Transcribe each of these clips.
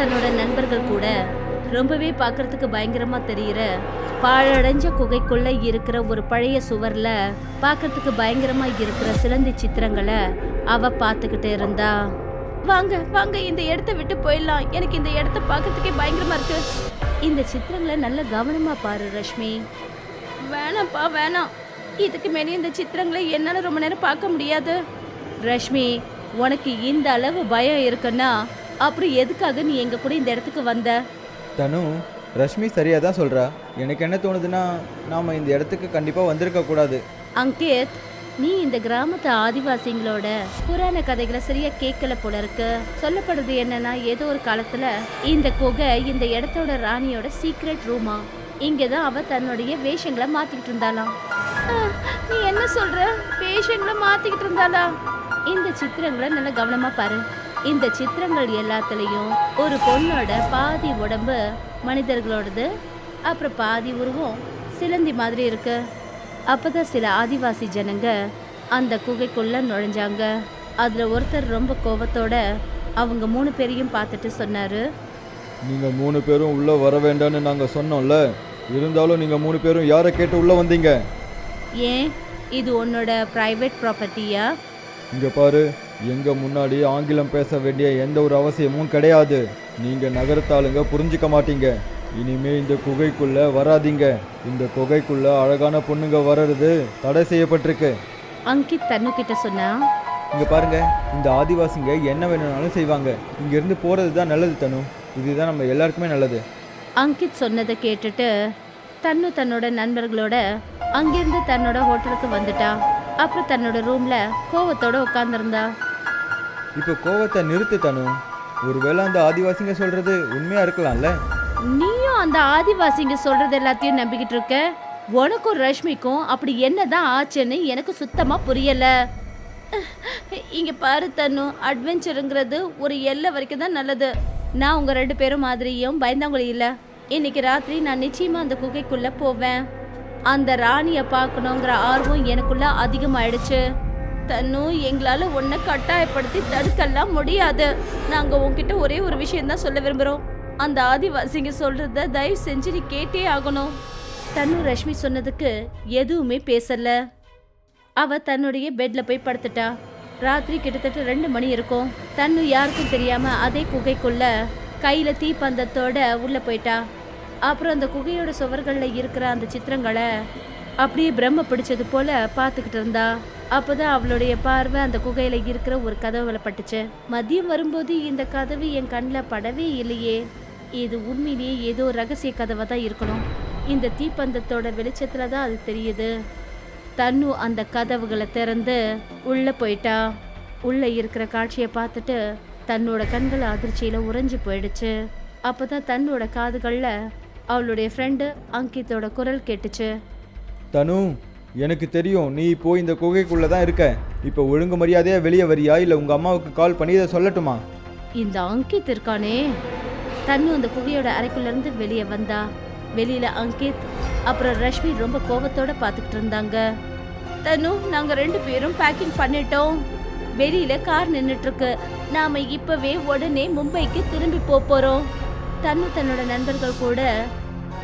தன்னோட நண்பர்கள் கூட ரொம்பவே பார்க்கறதுக்கு பயங்கரமா தெரியிற பாழடைஞ்ச குகைக்குள்ள இருக்கிற ஒரு பழைய சுவர்ல பார்க்கறதுக்கு பயங்கரமா இருக்கிற சிலந்தி சித்திரங்களை அவ பார்த்துக்கிட்டு இருந்தா. வாங்க வாங்க இந்த இடத்த விட்டு போயிடலாம். எனக்கு இந்த இடத்த பார்க்கறதுக்கே பயங்கரமா இருக்கு. இந்த சித்திரங்களை நல்ல கவனமா பாரு ரஷ்மி. வேணாம்ப்பா வேணாம். இதுக்கு மேலே இந்த சித்திரங்களை என்னால ரொம்ப நேரம் பார்க்க முடியாது. ரஷ்மி உனக்கு இந்த அளவு பயம் இருக்குன்னா அப்புறம் எதுக்காக நீ எங்க கூட இந்த இடத்துக்கு வந்த? தனு ரஷ்மி சரியாக தான் சொல்கிறா எனக்கு என்ன தோணுதுன்னா நாம் இந்த இடத்துக்கு கண்டிப்பாக வந்திருக்க கூடாது. அங்கித் நீ இந்த கிராமத்து ஆதிவாசிங்களோட புராண கதைகளை சரியா கேட்கல போல இருக்கு. சொல்லப்படுறது என்னன்னா ஏதோ ஒரு காலத்துல இந்த குகை இந்த இடத்தோட ராணியோட சீக்ரெட் ரூமா இங்கதான் அவ தன்னுடைய வேஷங்களை மாத்திக்கிட்டு இருந்தாளாம். நீ என்ன சொல்ற? வேஷங்களை மாத்திக்கிட்டு இருந்தாளா? இந்த சித்திரங்களை நல்லா கவனமா பாரு. இந்த சித்திரங்கள் எல்லாத்துலயும் ஒரு பொண்ணோட பாதி உடம்பு மனிதர்களோடது அப்புறம் பாதி உருவம் சிலந்தி மாதிரி இருக்கு. அப்பதான் சில ஆதிவாசி ஜனங்க அந்த குகைக்குள்ள நுழைஞ்சாங்க. அதுல ஒருத்தர் ரொம்ப கோவத்தோட அவங்க மூணு பேரையும் பார்த்துட்டு சொன்னாரு. நீங்கள் மூணு பேரும் உள்ளே வர வேண்டாம்னு நாங்கள் சொன்னோம்ல. இருந்தாலும் நீங்கள் மூணு பேரும் யாரை கேட்டு உள்ளே வந்தீங்க? ஏன்? இது உன்னோட பிரைவேட் ப்ராப்பர்ட்டியா இங்கே பாரு. எங்கள் முன்னாடி ஆங்கிலம் பேச வேண்டிய எந்த ஒரு அவசியமும் கிடையாது. நீங்கள் நகரத்தாளுங்க புரிஞ்சுக்க மாட்டீங்க. இனிமே இந்த குகைக்குள்ள வராதீங்க. இந்த குகைக்குள்ள அழகான பொண்ணுங்க வர்றது தடை செய்யப்பட்டிருக்கு. அங்கித் தன்னு கிட்ட சொன்னா இங்க பாருங்க இந்த ஆதிவாசிங்க என்ன வேணும்னாலும் செய்வாங்க. இங்க இருந்து போறது தான் நல்லது தனு. இதுதான் நம்ம எல்லாருக்குமே நல்லது. அங்கித் சொன்னதை கேட்டுட்டு தன்னு தன்னோட நண்பர்களோட அங்கிருந்து தன்னோட ஹோட்டலுக்கு வந்துட்டா. அப்புறம் தன்னோட ரூம்ல கோவத்தோட உட்கார்ந்திருந்தா. இப்போ கோவத்தை நிறுத்து தனு. ஒருவேளை அந்த ஆதிவாசிங்க சொல்றது உண்மையா இருக்கலாம்ல? நீயும் அந்த ஆதிவாசிங்க சொல்றது எல்லாத்தையும் நம்பிக்கிட்டு இருக்க? உனக்கும் ரஷ்மிக்கும் அப்படி என்னதான் ஆச்சுன்னு எனக்கு சுத்தமா புரியல. இங்க பாரு தன்னு அட்வென்ச்சருங்கிறது ஒரு எல்லை வரைக்கும் தான் நல்லது. நான் உங்க ரெண்டு பேரும் மாதிரியும் பயந்தாங்குழி இல்ல. இன்னைக்கு ராத்திரி நான் நிச்சயமா அந்த குகைக்குள்ள போவேன். அந்த ராணிய பார்க்கணுங்கிற ஆர்வம் எனக்குள்ள அதிகமாயிடுச்சு. தன்னு எங்களால் உன்னை கட்டாயப்படுத்தி தடுக்கலாம் முடியாது. நாங்கள் உங்ககிட்ட ஒரே ஒரு விஷயந்தான் சொல்ல விரும்புகிறோம் அந்த ஆதிவாசிங்க சொல்கிறத தயவு செஞ்சு நீ கேட்டே ஆகணும். தன்னு ரஷ்மி சொன்னதுக்கு எதுவுமே பேசல. அவ தன்னுடைய பெட்ல போய் படுத்துட்டா. ராத்திரி கிட்டத்தட்ட ரெண்டு மணி இருக்கும். தன்னு யாருக்கும் தெரியாம அதே குகைக்குள்ள கையில தீப்பந்தத்தோட உள்ள போயிட்டா. அப்புறம் அந்த குகையோட சுவர்களில் இருக்கிற அந்த சித்திரங்களை அப்படியே பிரம்ம பிடிச்சது போல பார்த்துக்கிட்டு இருந்தா. அப்போதான் அவளுடைய பார்வை அந்த குகையில் இருக்கிற ஒரு கதவுல பட்டுச்சு. மதியம் வரும்போது இந்த கதவு என் கண்ணில் படவே இல்லையே. இது உண்மையிலேயே ஏதோ ரகசிய கதவை தான் இருக்கணும். இந்த தீப்பந்தத்தோட வெளிச்சத்தில் தான் அது தெரியுது. தன்னு அந்த கதவுகளை திறந்து உள்ளே போயிட்டா. உள்ளே இருக்கிற காட்சியை பார்த்துட்டு தன்னோட கண்கள் அதிர்ச்சியில் உறைஞ்சு போயிடுச்சு. அப்போ தான் தன்னோட காதுகளில் அவளுடைய ஃப்ரெண்டு அங்கித்தோட குரல் கேட்டுச்சு. தனு எனக்கு தெரியும் நீ இப்போ இந்த குகைக்குள்ளே தான் இருக்க. இப்போ ஒழுங்கு மரியாதையாக வெளியே வரியா? இல்லை உங்கள் அம்மாவுக்கு கால் பண்ணி இதை சொல்லட்டுமா? இந்த அங்கித் இருக்கானே. தன்னு அந்த குகையோட அறைக்குள்ளேருந்து வெளியே வந்தா. வெளியில் அங்கித் அப்புறம் ரஷ்மி ரொம்ப கோபத்தோட பார்த்துக்கிட்டு இருந்தாங்க. தனு நாங்கள் ரெண்டு பேரும் பேக்கிங் பண்ணிட்டோம். வெளியில கார் நின்றுட்டுருக்கு நாம் நாம இப்பவே உடனே மும்பைக்கு திரும்பி போக போகிறோம் தன்னு தன்னோட நண்பர்கள் கூட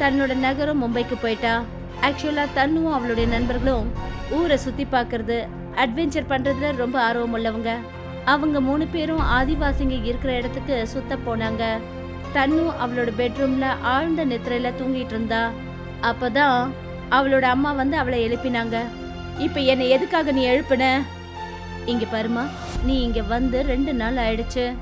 தன்னோட நகரம் மும்பைக்கு போயிட்டா. ஆக்சுவலாக தன்னும் அவளுடைய நண்பர்களும் ஊரை சுற்றி பார்க்கறது அட்வென்ச்சர் பண்ணுறதுல ரொம்ப ஆர்வம் உள்ளவங்க. அவங்க மூணு பேரும் ஆதிவாசிங்க இருக்கிற இடத்துக்கு சுத்த போனாங்க. தன்னு அவளோட பெட்ரூம்ல ஆழ்ந்த நித்திரையில தூங்கிட்டு இருந்தா. அப்பதான் அவளோட அம்மா வந்து அவளை எழுப்பினாங்க. இப்ப என்னை எதுக்காக நீ எழுப்புன? இங்க பாருமா நீ இங்க வந்து ரெண்டு நாள் ஆயிடுச்சு.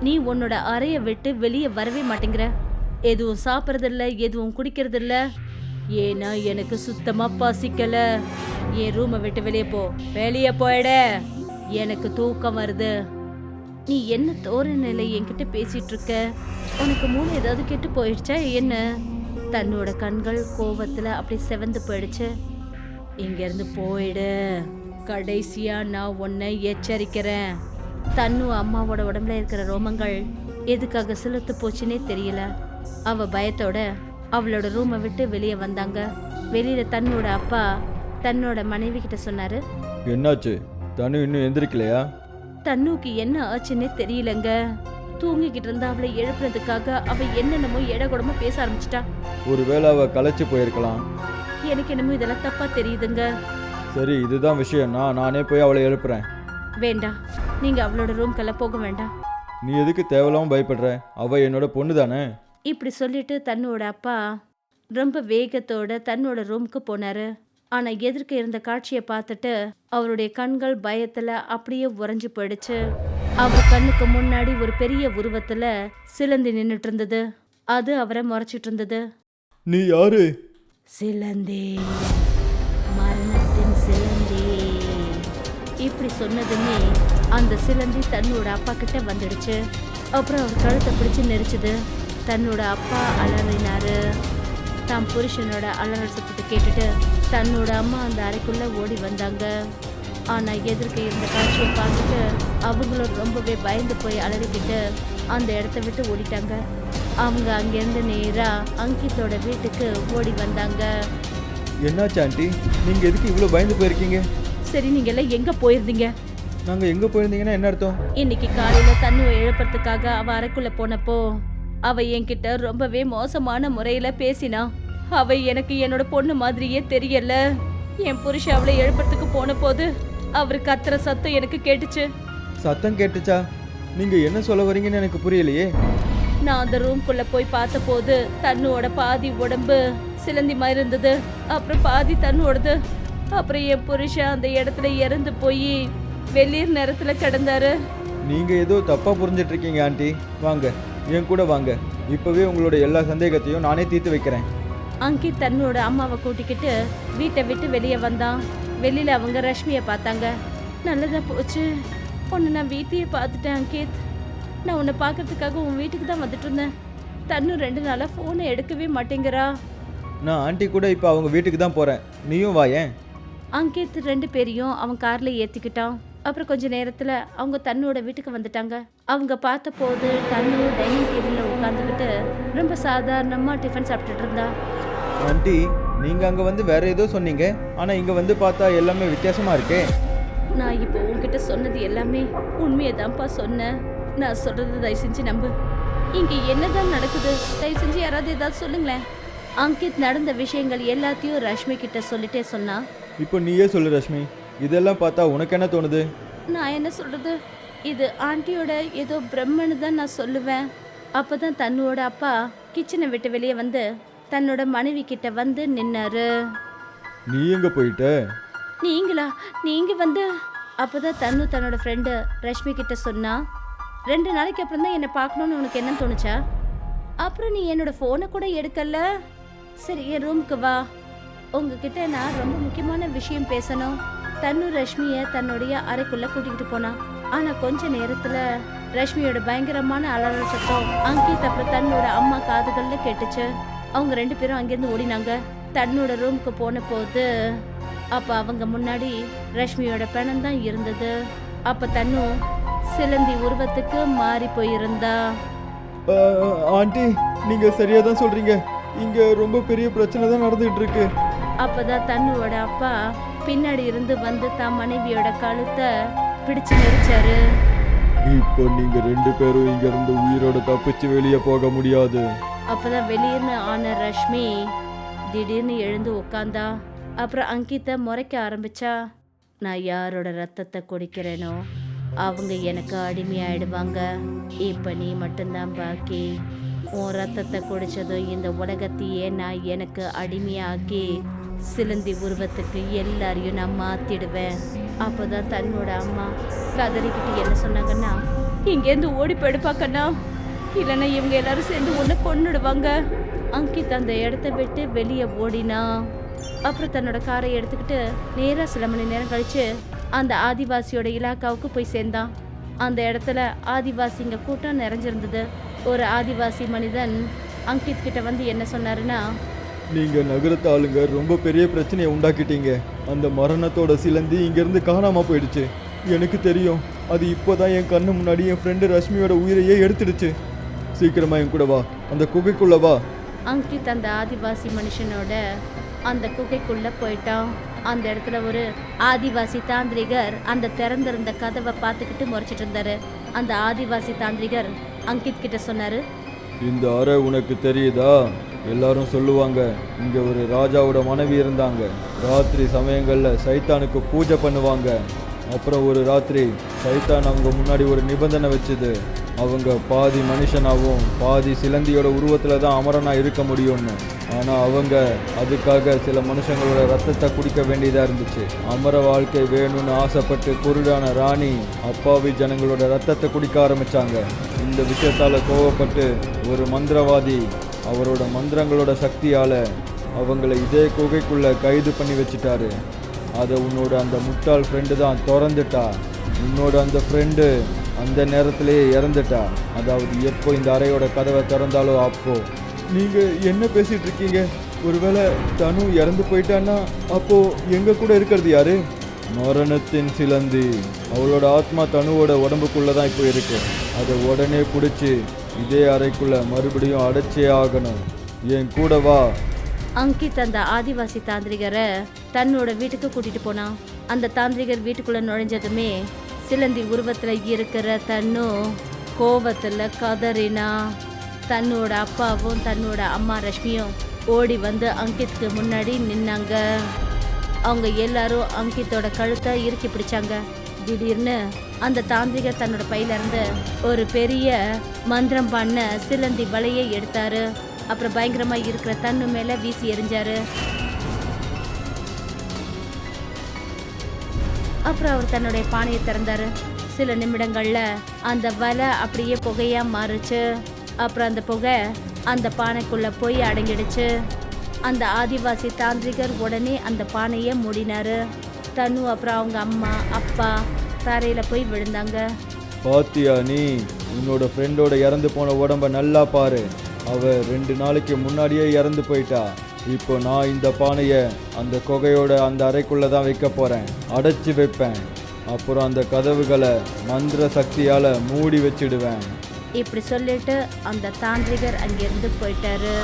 நீ உன்னோட அறைய விட்டு வெளியே வரவே மாட்டேங்கிற. எதுவும் சாப்பிட்றதில்ல எதுவும் குடிக்கிறதில்ல. ஏன்னா எனக்கு சுத்தமா பசிக்கல. என் ரூமை விட்டு வெளியே போ. வெளியே போயிட. எனக்கு தூக்கம் வருது. நீ என்ன தோரணையில என்கிட்ட பேசிட்டு இருக்க உனக்கு மூளை ஏதாவது கெட்டு போயிடுச்சா என்ன? தன்னோட கண்கள் கோவத்துல அப்படி செவந்து போயிடுச்சு. இங்கேருந்து போயிடு. கடைசியா நான் உன்னை எச்சரிக்கிறேன். தன்னு அம்மாவோட உடம்புல இருக்கிற ரோமங்கள் எதுக்காக செலுத்து போச்சுன்னே தெரியல. அவ பயத்தோட அவளோட ரூமை விட்டு வெளியே வந்தாங்க. வெளியில தன்னோட அப்பா தன்னோட மனைவி கிட்ட சொன்னாரு. என்னாச்சு? தனு இன்னும் எந்திரிக்கலையா? தன்னுக்கு என்ன ஆச்சுன்னே தெரியலங்க. தூங்கிக்கிட்டு இருந்த அவளை எழுப்புறதுக்காக அவ என்னென்னமோ எடகுடமா பேச ஆரம்பிச்சிட்டா. ஒருவேளை அவ களைச்சு போயிருக்கலாம். எனக்கு என்னமோ இதெல்லாம் தப்பா தெரியுதுங்க. சரி இதுதான் விஷயம். நான் நானே போய் அவளை எழுப்புறேன். வேண்டாம் நீங்க அவளோட ரூம்க்கெல்லாம் போக வேண்டாம். நீ எதுக்கு தேவையில்லாம பயப்படுற? அவ என்னோட பொண்ணு தானே இப்படி சொல்லிட்டு தன்னோட அப்பா ரொம்ப வேகத்தோட தன்னோட ரூமுக்கு போனாரு. ஆனா எதிர்க்க இருந்த காட்சியை பார்த்துட்டு அவருடைய கண்கள் பயத்துல அப்படியே உறைஞ்சு போயிடுச்சு. அவர் கண்ணுக்கு முன்னாடி ஒரு பெரிய உருவத்துல சிலந்தி நின்னுட்டு இருந்தது. அது அவரை முறைச்சிட்டு இருந்தது. நீ யாரு? சிலந்தி. மரணத்தின் சிலந்தி. இப்படி சொன்னதுமே அந்த சிலந்தி தன்னோட அப்பா கிட்ட வந்துடுச்சு. அப்புறம் அவர் கழுத்தை பிடிச்சு நெரிச்சுது. தன்னோட அப்பா அலறினாரு தான் புருஷனோட அலறல் சத்தத்தை கேட்டுட்டு தன்னோட அம்மா அந்த அறைக்குள்ள ஓடி வந்தாங்க. ஆனா எதிர்க்க இருந்த காட்சியை பார்த்துட்டு அவங்களும் ரொம்பவே பயந்து போய் அலறிக்கிட்டு அந்த இடத்த விட்டு ஓடிட்டாங்க. அவங்க அங்கேருந்து நேரா அங்கித்தோட வீட்டுக்கு ஓடி வந்தாங்க. என்னாச்சு ஆண்டி? நீங்க எதுக்கு இவ்வளோ பயந்து போயிருக்கீங்க? சரி நீங்க எல்லாம் எங்க போயிருந்தீங்க? நாங்க எங்க போயிருந்தீங்கன்னா என்ன அர்த்தம்? இன்னைக்கு காலையில தண்ணுவை எழுப்புறதுக்காக அவ அறைக்குள்ள போனப்போ அவ என்கிட்ட ரொம்பவே மோசமான முறையில பேசினா அவ எனக்கு என்னோட பொண்ணு மாதிரியே தெரியல. என் புருஷன் அவளை எழுப்புறதுக்கு போன போது அவர் கத்துற சத்தம் எனக்கு கேட்டுச்சு. சத்தம் கேட்டுச்சா? நீங்க என்ன சொல்ல வரீங்கன்னு எனக்கு புரியலையே. நான் அந்த ரூம்குள்ள போய் பார்த்தபோது தன்னுவோட பாதி உடம்பு சிலந்தி மாதிரி இருந்தது. அப்புறம் பாதி தன்னோடது. அப்புறம் என் புருஷன் அந்த இடத்துல இறந்து போய் வெளிர் நேரத்துல கிடந்தாரு. நீங்க ஏதோ தப்பா புரிஞ்சிட்டு இருக்கீங்க ஆண்டி. வாங்க. என் கூட வாங்க. இப்பவே உங்களோட எல்லா சந்தேகத்தையும் நானே தீர்த்து வைக்கிறேன். அங்கித் தன்னோட அம்மாவை கூட்டிக்கிட்டு வீட்டை விட்டு வெளியே வந்தான். வெளியில அவங்க ரஷ்மியை பார்த்தாங்க. நல்லதா போச்சு. உன்னை நான் வீட்டையே பார்த்துட்டேன் அங்கித் நான் உன்னை பார்க்கறதுக்காக உன் வீட்டுக்கு தான் வந்துட்டு இருந்தேன். தன்னு ரெண்டு நாளா ஃபோனை எடுக்கவே மாட்டேங்கிறா. நான் ஆண்டி கூட இப்போ அவங்க வீட்டுக்கு தான் போறேன். நீயும் வாயேன் அங்கித் ரெண்டு பேரையும் அவன் கார்ல ஏத்திக்கிட்டான். அப்புறம் கொஞ்ச நேரத்துல அவங்க தன்னோட வீட்டுக்கு வந்துட்டாங்க. அவங்க பார்த்தபோது தன்னு டைனிங் டேபிள்ல உட்காந்துக்கிட்டு ரொம்ப சாதாரணமா டிஃபன் சாப்பிட்டுட்டு இருந்தா. ஆண்டி நீங்க அங்க வந்து வேற ஏதோ சொன்னீங்க. ஆனா இங்க வந்து பார்த்தா எல்லாமே வித்தியாசமா இருக்கே. நான் இப்போ உன்கிட்ட சொன்னது எல்லாமே உண்மையை தான்ப்பா சொன்னேன். நான் சொல்றது தயவு செஞ்சு நம்பு. இங்க என்னதான் நடக்குது? தயவு செஞ்சு யாராவது ஏதாவது சொல்லுங்களேன். அங்கித் நடந்த விஷயங்கள் எல்லாத்தையும் ரஷ்மி கிட்ட சொல்லிட்டே சொன்னா. இப்போ நீயே சொல்லு ரஷ்மி. இதெல்லாம் பார்த்தா உனக்கு என்ன தோணுது? நான் என்ன சொல்றது? இது ஆண்டியோட ஏதோ பிரம்மன்னு தான் நான் சொல்லுவேன். அப்பதான் தன்னோட அப்பா கிச்சனை விட்டு வெளியே வந்து தன்னோட மனைவி கிட்ட வந்து நின்னாரு. நீ எங்க போயிட்ட? நீங்களா? நீங்க வந்து அப்பதான் தன்னு தன்னோட ஃப்ரெண்டு ரஷ்மி கிட்ட சொன்னா ரெண்டு நாளைக்கு அப்புறம் தான் என்னை பார்க்கணும்னு உனக்கு என்ன தோணுச்சா? அப்புறம் நீ என்னோட ஃபோனை கூட எடுக்கல. சரி என் ரூமுக்கு வா. உங்ககிட்ட நான் ரொம்ப முக்கியமான விஷயம் பேசணும். தன்னு ரஷ்மியை தன்னுடைய அறைக்குள்ள கூட்டிகிட்டு போனான் ஆனா கொஞ்ச நேரத்துல ரஷ்மியோட பயங்கரமான அலறல் சத்தம் அங்கித் அப்புறம் தன்னோட அம்மா காதுகள்ல கேட்டுச்சு. அவங்க ரெண்டு பேரும் அங்கேருந்து ஓடினாங்க. தன்னோட ரூமுக்கு போன போது அப்ப அவங்க முன்னாடி ரஷ்மியோட பிணம் தான் இருந்தது. அப்ப தன்னு சிலந்தி உருவத்துக்கு மாறி போயிருந்தா. ஆண்டி நீங்க சரியா தான் சொல்றீங்க. இங்க ரொம்ப பெரிய பிரச்சனை தான் நடந்துகிட்டு இருக்கு. அப்பதான் தன்னுவோட அப்பா பின்னாடி இருந்து வந்து தான் மனைவியோட கழுத்தை பிடிச்சு நெரிச்சாரு. இப்போ நீங்க ரெண்டு பேரும் இங்க இருந்து உயிரோட தப்பிச்சு வெளியே போக முடியாது. அப்பதான் வெளியிருந்து ஆன ரஷ்மி திடீர்னு எழுந்து உட்காந்தா அப்புறம் அங்கித்தை முறைக்க ஆரம்பிச்சா நான் யாரோட ரத்தத்தை குடிக்கிறேனோ அவங்க எனக்கு அடிமையாயிடுவாங்க. இப்போ நீ மட்டும்தான் பாக்கி. உன் ரத்தத்தை குடிச்சதும் இந்த உலகத்தையே நான் எனக்கு அடிமையாக்கி சிலந்தி உருவத்துக்கு எல்லாரையும் நான் மாத்திடுவேன். அப்போதான் தன்னோட அம்மா கதறிக்கிட்டு என்ன சொன்னாங்கன்னா இங்கேருந்து ஓடி போயிடுப்பா கண்ணா இல்லைன்னா இவங்க எல்லாரும் சேர்ந்து உன்னை கொன்னுடுவாங்க. அங்கித் அந்த இடத்த விட்டு வெளியே ஓடினா. அப்புறம் தன்னோட காரை எடுத்துக்கிட்டு நேராக சில மணி நேரம் கழித்து அந்த ஆதிவாசியோட இலாக்காவுக்கு போய் சேர்ந்தான். அந்த இடத்துல ஆதிவாசிங்க கூட்டம் நிறைஞ்சிருந்தது. ஒரு ஆதிவாசி மனிதன் அங்கித் கிட்ட வந்து என்ன சொன்னாருன்னா நீங்க நகரத்து ஆளுங்க ரொம்ப பெரிய பிரச்சனையை உண்டாக்கிட்டீங்க. அந்த மரணத்தோட சிலந்தி இங்க இருந்து காணாம போயிடுச்சு. எனக்கு தெரியும் அது இப்போதான் என் கண்ணு முன்னாடி என் ஃப்ரெண்டு ரஷ்மியோட உயிரையே எடுத்துடுச்சு. சீக்கிரமா என் கூட வா அந்த குகைக்குள்ள வா. அங்கித் அந்த ஆதிவாசி மனுஷனோட அந்த குகைக்குள்ள போயிட்டான். அந்த இடத்துல ஒரு ஆதிவாசி தாந்திரிகர் அந்த திறந்திருந்த கதவை பார்த்துக்கிட்டு முறைச்சிட்டு இருந்தாரு. அந்த ஆதிவாசி தாந்திரிகர் அங்கித் கிட்ட சொன்னாரு இந்த அறை உனக்கு தெரியுதா? எல்லாரும் சொல்லுவாங்க இங்கே ஒரு ராஜாவோட மனைவி இருந்தாங்க. ராத்திரி சமயங்களில் சைத்தானுக்கு பூஜை பண்ணுவாங்க. அப்புறம் ஒரு ராத்திரி சைத்தான் அவங்க முன்னாடி ஒரு நிபந்தனை வச்சுது. அவங்க பாதி மனுஷனாகவும் பாதி சிலந்தியோட உருவத்தில் தான் அமரனாக இருக்க முடியும்னு. ஆனால் அவங்க அதுக்காக சில மனுஷங்களோட ரத்தத்தை குடிக்க வேண்டியதாக இருந்துச்சு. அமர வாழ்க்கை வேணும்னு ஆசைப்பட்டு குருடான ராணி அப்பாவி ஜனங்களோட ரத்தத்தை குடிக்க ஆரம்பித்தாங்க இந்த விஷயத்தால் கோவப்பட்டு ஒரு மந்திரவாதி அவரோட மந்திரங்களோட சக்தியால் அவங்கள இதே குகைக்குள்ளே கைது பண்ணி வச்சுட்டாரு. அதை உன்னோட அந்த முட்டாள் ஃப்ரெண்டு தான் திறந்துட்டா. உன்னோட அந்த ஃப்ரெண்டு அந்த நேரத்திலேயே இறந்துட்டா. அதாவது எப்போ இந்த அறையோட கதவை திறந்தாலோ அப்போ. நீங்கள் என்ன பேசிகிட்டு இருக்கீங்க? ஒருவேளை தனு இறந்து போயிட்டான்னா அப்போது எங்கள் கூட இருக்கிறது யாரு? மரணத்தின் சிலந்தி. அவளோட ஆத்மா தனுவோட உடம்புக்குள்ளே தான் இப்போ இருக்கு. அதை உடனே பிடிச்சி இதே அறைக்குள்ள மறுபடியும் அடைச்சே ஆகணும். என் கூட வா. அங்கித் அந்த ஆதிவாசி தாந்திரிகரை தன்னோட வீட்டுக்கு கூட்டிட்டு போனான். அந்த தாந்திரிகர் வீட்டுக்குள்ள நுழைஞ்சதுமே சிலந்தி உருவத்துல இருக்கிற தன்னும் கோபத்துல கதறினா தன்னோட அப்பாவும் தன்னோட அம்மா ரஷ்மியும் ஓடி வந்து அங்கித்துக்கு முன்னாடி நின்னாங்க. அவங்க எல்லாரும் அங்கித்தோட கழுத்தை இறுக்கி பிடிச்சாங்க. திடீர்னு அந்த தாந்திரிகர் தன்னோட பையில இருந்து ஒரு பெரிய மந்திரம் பண்ண சிலந்தி வலையை எடுத்தாரு. அப்புறம் பயங்கரமா இருக்கிற தன்னு மேல வீசி எரிஞ்சாரு. அப்புறம் அவர் தன்னுடைய பானையை திறந்தாரு. சில நிமிடங்கள்ல அந்த வலை அப்படியே புகையா மாறுச்சு. அப்புறம் அந்த புகை அந்த பானைக்குள்ள போய் அடங்கிடுச்சு. அந்த ஆதிவாசி தாந்திரிகர் உடனே அந்த பானையை மூடினாரு. தனு அப்புறம் அவங்க அம்மா அப்பா தரையில போய் விழுந்தாங்க. பாத்தியா நீ? உன்னோட ஃப்ரெண்டோட இறந்து போன உடம்ப நல்லா பாரு. அவ ரெண்டு நாளைக்கு முன்னாடியே இறந்து போயிட்டா. இப்போ நான் இந்த பானையை அந்த குகையோட அந்த அறைக்குள்ள தான் வைக்க போறேன். அடைச்சி வைப்பேன். அப்புறம் அந்த கதவுகளை மந்திர சக்தியால மூடி வச்சிடுவேன். இப்படி சொல்லிட்டு அந்த தாந்திரிகர் அங்கிருந்து போயிட்டாரு.